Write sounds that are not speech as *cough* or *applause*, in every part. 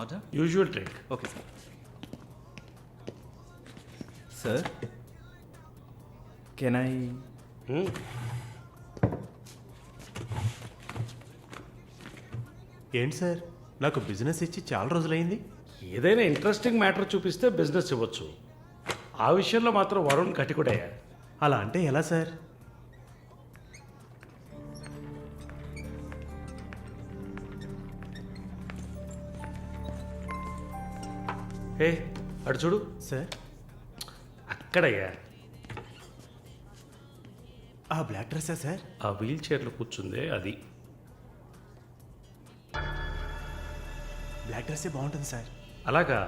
Order usual drink okay sir sir can I ఏంటి sir? నాకు business ఇచ్చి చాలా రోజులైంది. ఏదైనా ఇంట్రెస్టింగ్ మ్యాటర్ చూపిస్తే బిజినెస్ ఇవ్వచ్చు. ఆ విషయంలో మాత్రం వరుణ్ కటికుడయ్యా అలా అంటే ఎలా సార్? ఏ అటు చూడు. సార్. అక్కడయ్యా. ఆ బ్లాక్ డ్రెస్సా సార్? ఆ వీల్ చైర్లో కూర్చుందే అది. బ్లాక్ డ్రెస్సే బాగుంటుంది సార్. అలాగా?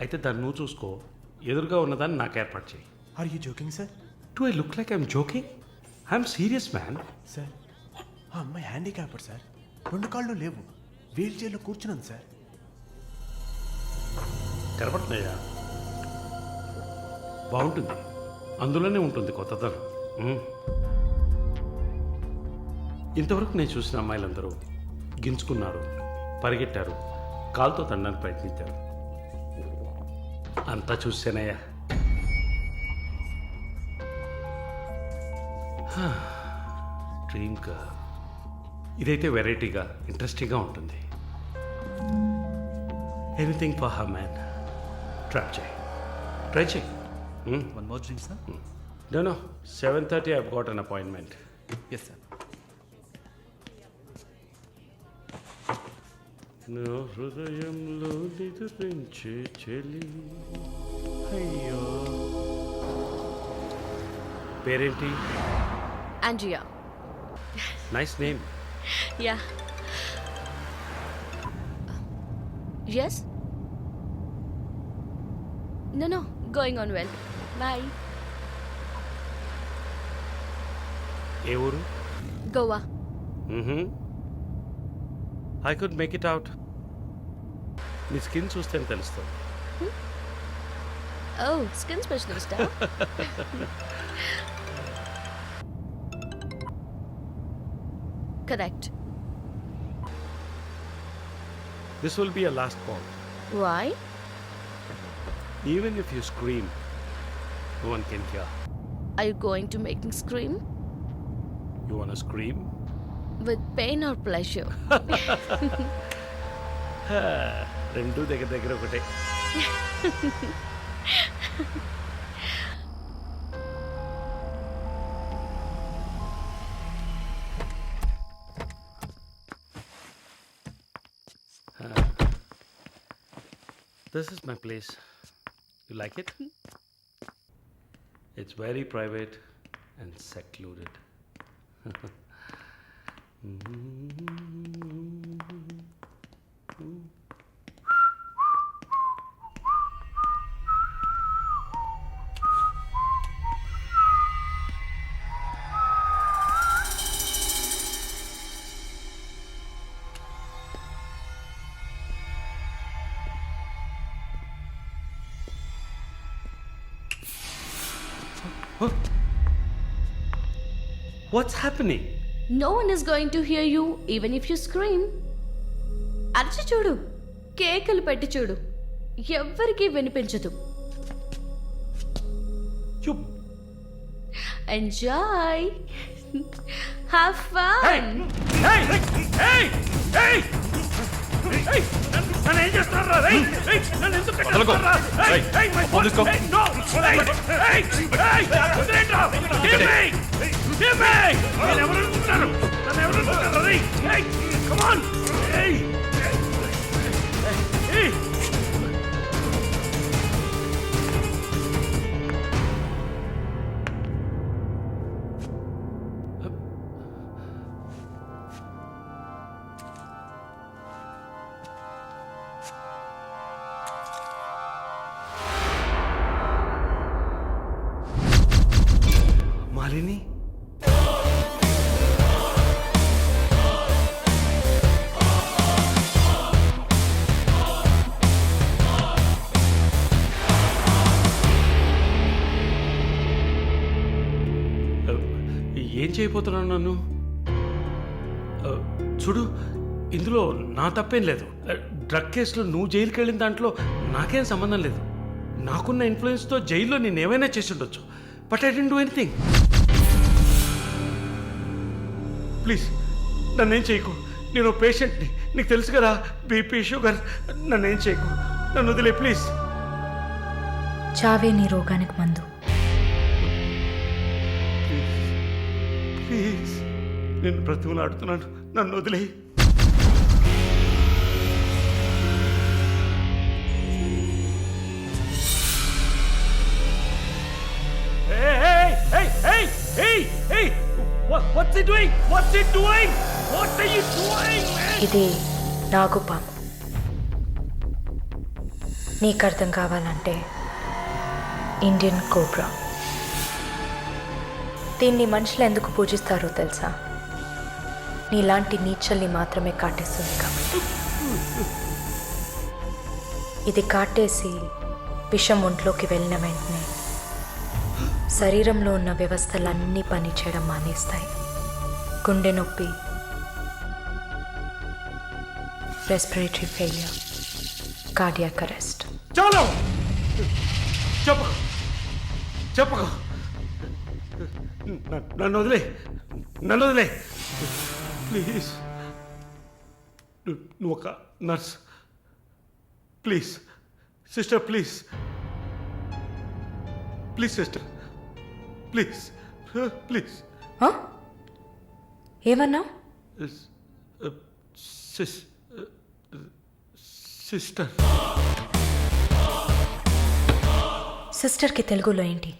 అయితే దాన్ని నువ్వు చూసుకో. ఎదురుగా ఉన్నదాన్ని నాకు ఏర్పాటు చేయి. Are you joking sir do I look like I'm joking I'm serious man sir ఆ అమ్మాయి హ్యాండిక్యాప్డ్ సార్ రెండు కాళ్ళు లేవు. వీల్ చైర్లో కూర్చున్నాను సార్ కనపడుతున్నాయా? బాగుంటుంది. అందులోనే ఉంటుంది కొత్తదనం. ఇంతవరకు నేను చూసిన అమ్మాయిలందరూ గింజుకున్నారు పరిగెట్టారు కాలుతో తండడానికి ప్రయత్నించారు. అంతా చూసానయ్యా. డ్రీమ్ గర్ల్ ఇదైతే వెరైటీగా ఇంట్రెస్టింగ్గా ఉంటుంది. Anything for her man try చేయి. ట్రై చేయి. One more drink sir no no seven thirty I've got an appointment yes sir నా హృదయంలో నిద్రించే చెలి. అయ్యో. పేరేంటి? Andrea. Nice name Yeah. Yes? No, no, going on well. Bye. ఏ ఊరు Goa. I could make it out నీ skin చూస్తేనే తెలుస్తుంది Oh, skin specialist. huh? Correct. This will be a last call Why? Even if you scream no one can hear Are you going to make me scream? You want scream With pain or pleasure? *laughs* రెండు దగ్గర దగ్గర ఒకటే *laughs* This is my place. You like it? It's very private and secluded. *laughs* What's happening? No one is going to hear you even if you scream. అరచి చూడు కేకలు పెట్టి చూడు ఎవ్వరికీ వినిపించదు. ఎంజాయ్ హ్యావ్ ఫన్ నన్ను ఏం చేస్తున్నారా రేయ్ రేయ్ నన్ను ఎందుకు కట్టేస్తున్నారా రేయ్ రేయ్ మై ఫోన్ తీసుకో. నో రేయ్ రేయ్ రేయ్ గివ్ మీ గివ్ మీ నేను ఎవరు అనుకుంటున్నారు నన్ను ఎవరు అనుకుంటున్నారు రేయ్ రేయ్ కమ్ ఆన్ రేయ్ చేయబోతున్నాను నన్ను? చూడు ఇందులో నా తప్పేం లేదు. డ్రగ్ కేసులో నువ్వు జైలుకి వెళ్ళిన దాంట్లో నాకేం సంబంధం లేదు. నాకున్న ఇన్ఫ్లుయెన్స్తో జైల్లో నేను ఏమైనా చేసి ఉండొచ్చు but I don't do anything please నన్నేం చేయకు. నేను పేషెంట్ని. నీకు తెలుసు కదా బీపీ షుగర్ నన్నేం చేయకు. నన్ను వదిలే ప్లీజ్ చావే నీ రోగానికి మందు. What are you doing, man? ఇది నాగుపాము నీకు అర్థం కావాలంటే ఇండియన్ కోబ్రా. దీన్ని మనుషులు ఎందుకు పూజిస్తారో తెలుసా? నీలాంటి నీచల్ని మాత్రమే కాటేస్తుంది కాబట్టి. ఇది కాటేసి విషం ఒంట్లోకి వెళ్ళిన వెంటనే శరీరంలో ఉన్న వ్యవస్థలన్నీ పనిచేయడం మానేస్తాయి. గుండె నొప్పి రెస్పిరేటరీ ఫెయిలియర్ కార్డియాక్ అరెస్ట్ చెప్పకు! చెప్పకు! నన్ను వదిలే! నన్ను వదిలే! ప్లీజ్. నువ్వు ఒక nurse. Please. Sister please. Please sister. Please. Please. ఏమన్నా? Sis sister. సిస్టర్కి తెలుగులో ఏంటి?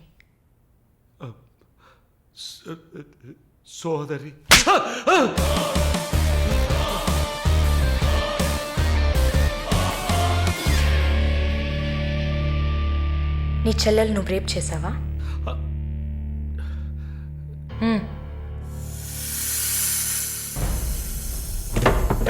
సోదరి. నీ చెల్లెలు నువ్వు రేప్ చేసావా హ్మ్.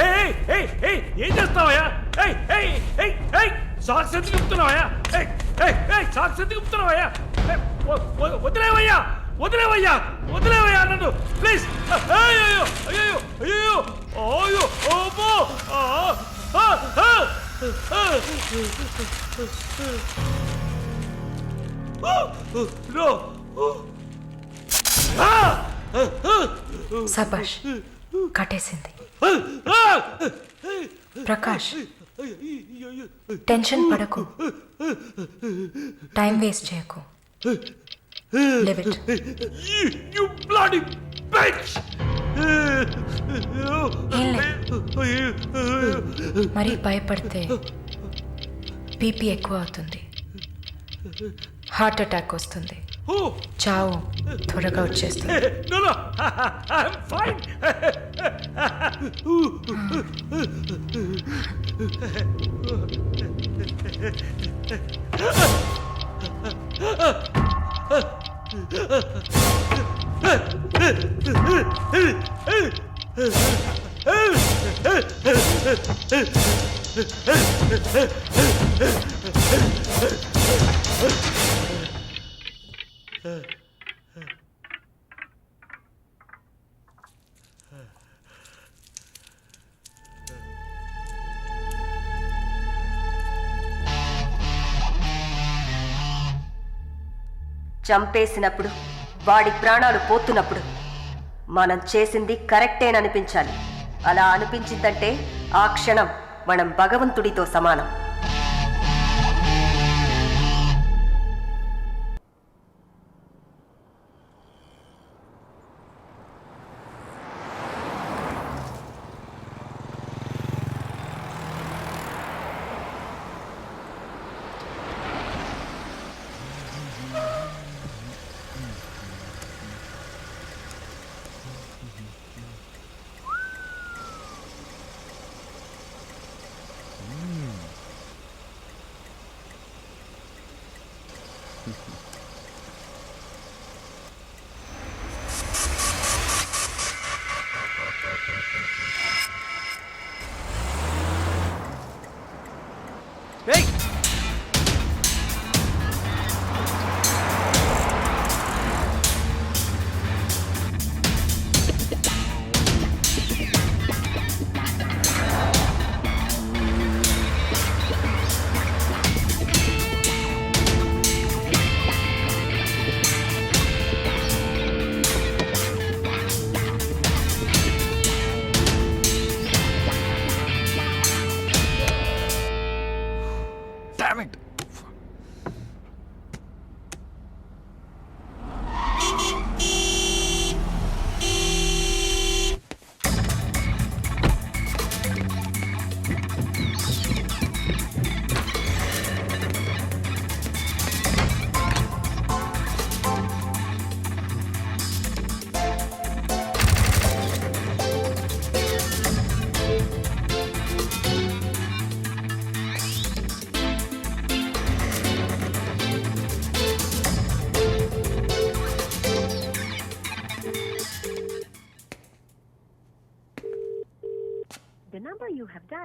ఏయ్ ఏయ్ ఏయ్ ఏం చేస్తావయ్యా ఏయ్ ఏయ్ ఏయ్ ఏయ్ సాక్స్ ఎందుకు ఇప్పుతున్నావయ్యా ఏయ్ ఏయ్ ఏయ్ సాక్స్ ఎందుకు ఇప్పుతున్నావయ్యా ఏయ్, వ- వ- వదిలేవయ్యా వదిలేవయ్యా వదిలేవయ్యా నన్ను. ప్లీజ్ అయ్యో అయ్యో అయ్యో అయ్యో. నో. ఆ, సబాష్ కట్టేసింది. ప్రకాష్ టెన్షన్ పడకు. టైం వేస్ట్ చేయకు. Leave it You, you bloody bitch! మరీ భయపడితే బీపీ ఎక్కువ అవుతుంది. హార్ట్ అటాక్ వస్తుంది. చావు. త్వరగా వచ్చేస్తుంది. No, Uh... చంపేసినప్పుడు వాడి ప్రాణాలు పోతున్నప్పుడు మనం చేసింది కరెక్టేననిపించాలి. అలా అనిపించిందంటే ఆ క్షణం మనం భగవంతుడితో సమానం.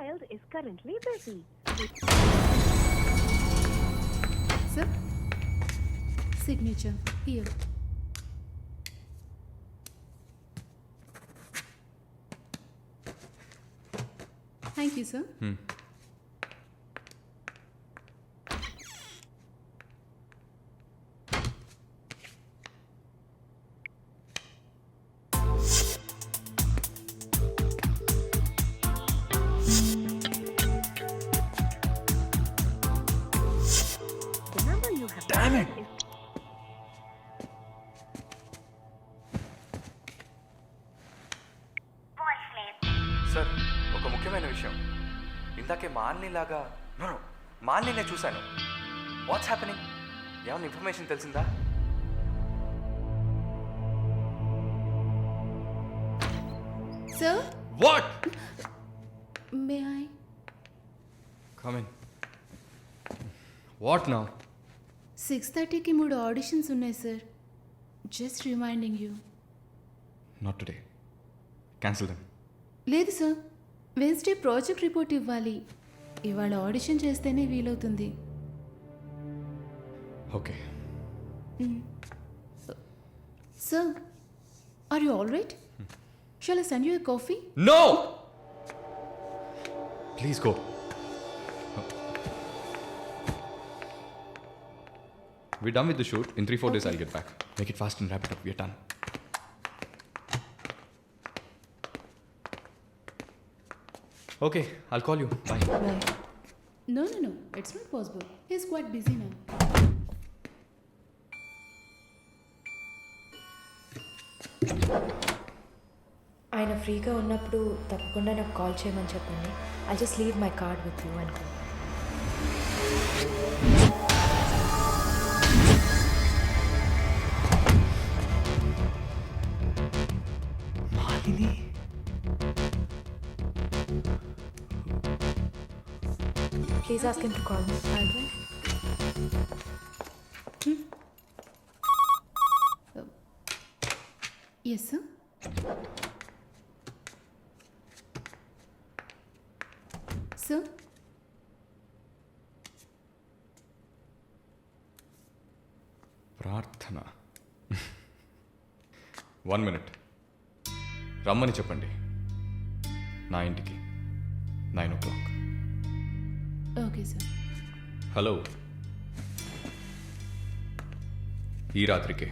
You have dialed is currently busy. Sir? Signature. Here. Thank you, sir. The మాలినిలాగా నో మాలిని చూశాను. వాట్స్ హ్యాపెనింగ్ ఏమైనా ఇన్ఫర్మేషన్ తెలిసిందా? Sir, what may I? Come in what now six థర్టీకి మూడు ఆడిషన్స్ ఉన్నాయి sir just reminding you not today cancel them లేదు sir Wednesday project report ఇవ్వాలి. ఇవాళ ఆడిషన్ చేస్తేనే వీలవుతుంది okay sir are you all right shall I send you a coffee no please go We're done with the shoot. In three, four days, I'll get back. Make it fast and wrap it up. We're done. Okay, I'll call you. Bye. No, no, no. It's not possible. He's quite busy now. ఆయన ఫ్రీగా ఉన్నప్పుడు తప్పకుండా నాకు call చేయమని చెప్పండి I just leave my card with you అనుకో please ask him to call me I will. Yes, sir. Sir? ప్రార్థన one minute రమ్మని చెప్పండి నా ఇంటికి nine o'clock okay sir. Hello. ఈ రాత్రికే.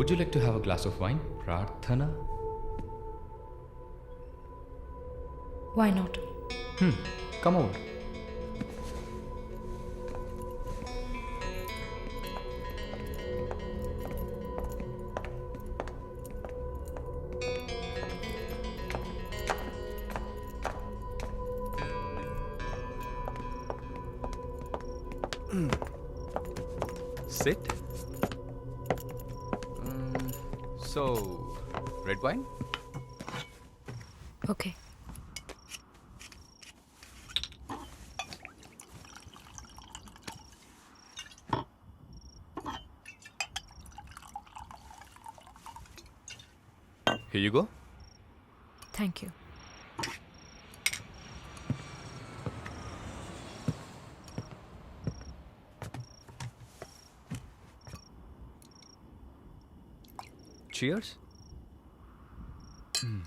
Would you like to have a glass of wine? Prarthana? Why not? Hmm, come over. Here you go. Thank you. Cheers. Hmm.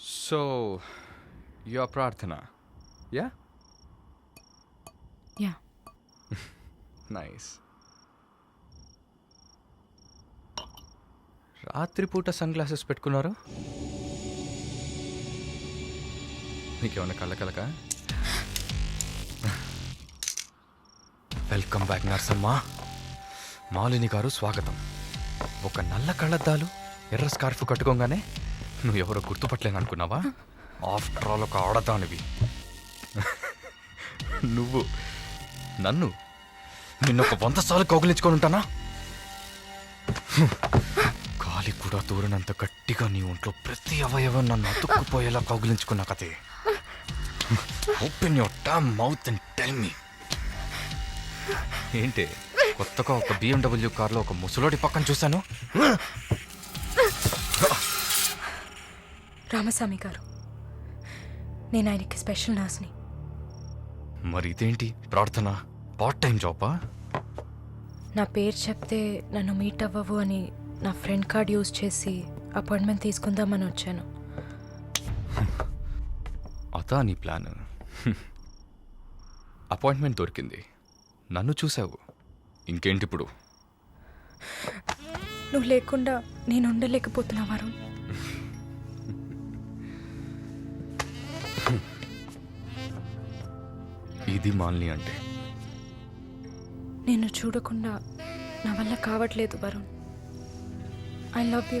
So, your prarthana, yeah? Yeah. *laughs* nice. రాత్రిపూట sun glasses పెట్టుకున్నారు? మీకేమన్నా కళ్ళ కలక? Welcome back నర్సమ్మ. మాలిని గారు స్వాగతం. ఒక నల్ల కళ్ళద్దాలు ఎర్ర స్కార్ఫ్ కట్టుకోగానే నువ్వు ఎవరో గుర్తుపట్టలేను అనుకున్నావా? ఆఫ్టర్ ఆల్ ఒక ఆడదానివి. నువ్వు నన్ను నిన్న ఒక వంద సార్లు కౌగిలించుకొని ఉంటానా? గాలి కూడా దూరనంత గట్టిగా నీ ఒంట్లో ప్రతి అవయవం నన్ను అతుక్కుపోయేలా కౌగిలించుకున్నా కదే open your damn mouth and tell me ఏంటి కొత్తగా ఒక బిఎండబ్ల్యూ కార్లో ఒక ముసలోడి పక్కన చూశాను? రామస్వామి గారు నేను ఆయనకి స్పెషల్ నర్స్ని మరి ఇదేంటి? ప్రార్థన? పార్ట్ టైం జాబా నా పేరు చెప్తే నన్ను మీట్ అవ్వవు అని నా ఫ్రెండ్ కార్డ్ యూజ్ చేసి అపాయింట్మెంట్ తీసుకుందామని వచ్చాను. అదా నీ ప్లాన్. అపాయింట్మెంట్ దొరికింది. నన్ను చూసావు. ఇంకేంటి ఇప్పుడు? నువ్వు లేకుండా నేను ఉండలేకపోతున్నా వరుణ్. ఇది మాలిని అంటే. నిన్ను చూడకుండా నా వల్ల కావట్లేదు Varun. I love you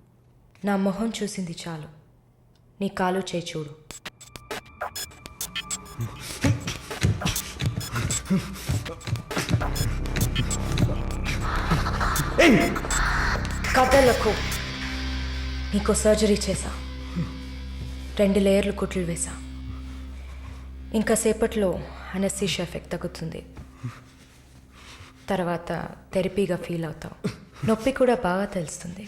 నా మొహం చూసింది చాలు. నీ కాలు చేయి చూడు. కథలకు నీకు సర్జరీ చేశా. రెండు లేయర్లు కుట్లు వేసా ఇంకా సేపట్లో అనస్థీషియా ఎఫెక్ట్ తగ్గుతుంది. తర్వాత థెరపీగా ఫీల్ అవుతావు. నొప్పి కూడా బాగా తెలుస్తుంది.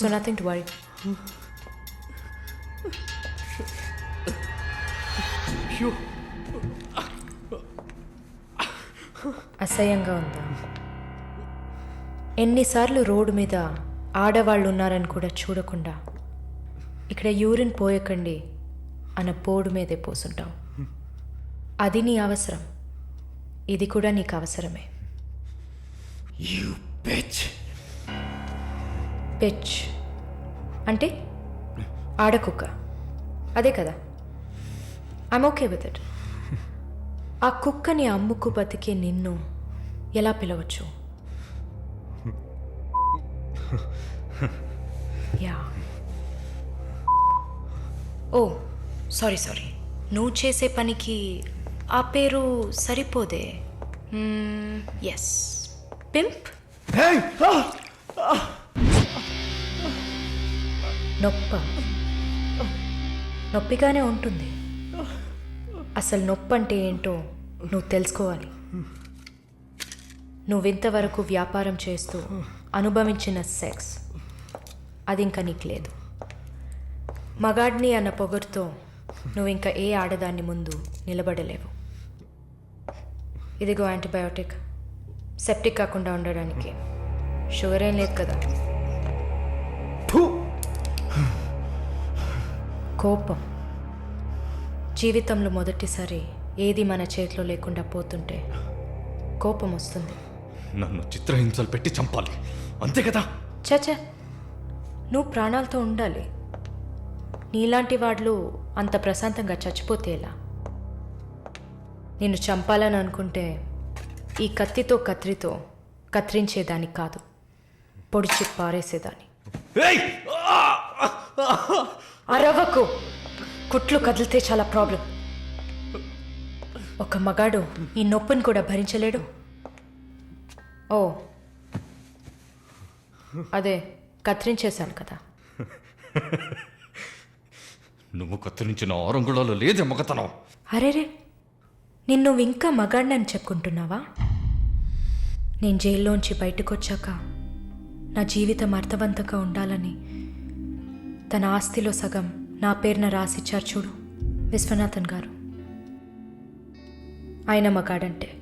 సో నథింగ్ టు వరీ అసహ్యంగా ఉందా? ఎన్నిసార్లు రోడ్డు మీద ఆడవాళ్ళు ఉన్నారని కూడా చూడకుండా ఇక్కడ యూరిన్ పోయకండి అన్న బోర్డు మీదే పోసుంటావు. అది నీ అవసరం. ఇది కూడా నీకు అవసరమే. యూ బిచ్ పిచ్ అంటే ఆడకుక్క. అదే కదా. ఐమ్ ఓకే విత్ ఇట్ ఆ కుక్కని అమ్ముకు బతికే నిన్ను ఎలా పిలవచ్చు? యా ఓ సారీ సారీ నువ్వు చేసే పనికి ఆ పేరు సరిపోదే. Hmm, ఎస్ పింప్ నొప్ప. నొప్పిగానే ఉంటుంది. అసలు నొప్పి అంటే ఏంటో నువ్వు తెలుసుకోవాలి. నువ్వు ఇంతవరకు వ్యాపారం చేస్తూ అనుభవించిన సెక్స్. అది ఇంకా నీకు లేదు. మగాడిని అన్న పొగరుతో నువ్వు ఇంకా ఏ ఆడదాన్ని ముందు నిలబడలేవు. ఇదిగో యాంటీబయోటిక్. సెప్టిక్ కాకుండా ఉండడానికి. షుగర్ ఏం లేదు కదా. కోపం. జీవితంలో మొదటిసారి ఏది మన చేతిలో లేకుండా పోతుంటే కోపం వస్తుంది. నన్ను చిత్రహింసలు పెట్టి చంపాలి. అంతే కదా? చచ నువ్వు ప్రాణాలతో ఉండాలి. నీలాంటి వాళ్ళు అంత ప్రశాంతంగా చచ్చిపోతే ఎలా? నిన్ను చంపాలని అనుకుంటే ఈ కత్తితో కత్రితో కత్తిరించేదాన్ని కాదు. పొడిచి పారేసేదాన్ని! అరవకు కుట్లు కదిలితే చాలా ప్రాబ్లం. ఒక మగాడు ఈ నొప్పిని కూడా భరించలేడు. ఓ. అదే కత్తిరించేశాను కదా. నువ్వు కత్తిరించిన ఆరంగుళాలు లేదే మగతనం. అరేరే నిన్ను ఇంకా మగాడినని చెప్పుకుంటున్నావా? నేను జైల్లోంచి బయటకు వచ్చాక నా జీవితం అర్థవంతంగా ఉండాలని తన ఆస్తిలో సగం నా పేరున రాసిచ్చారు చూడు. విశ్వనాథన్ గారు. ఆయన మగాడంటే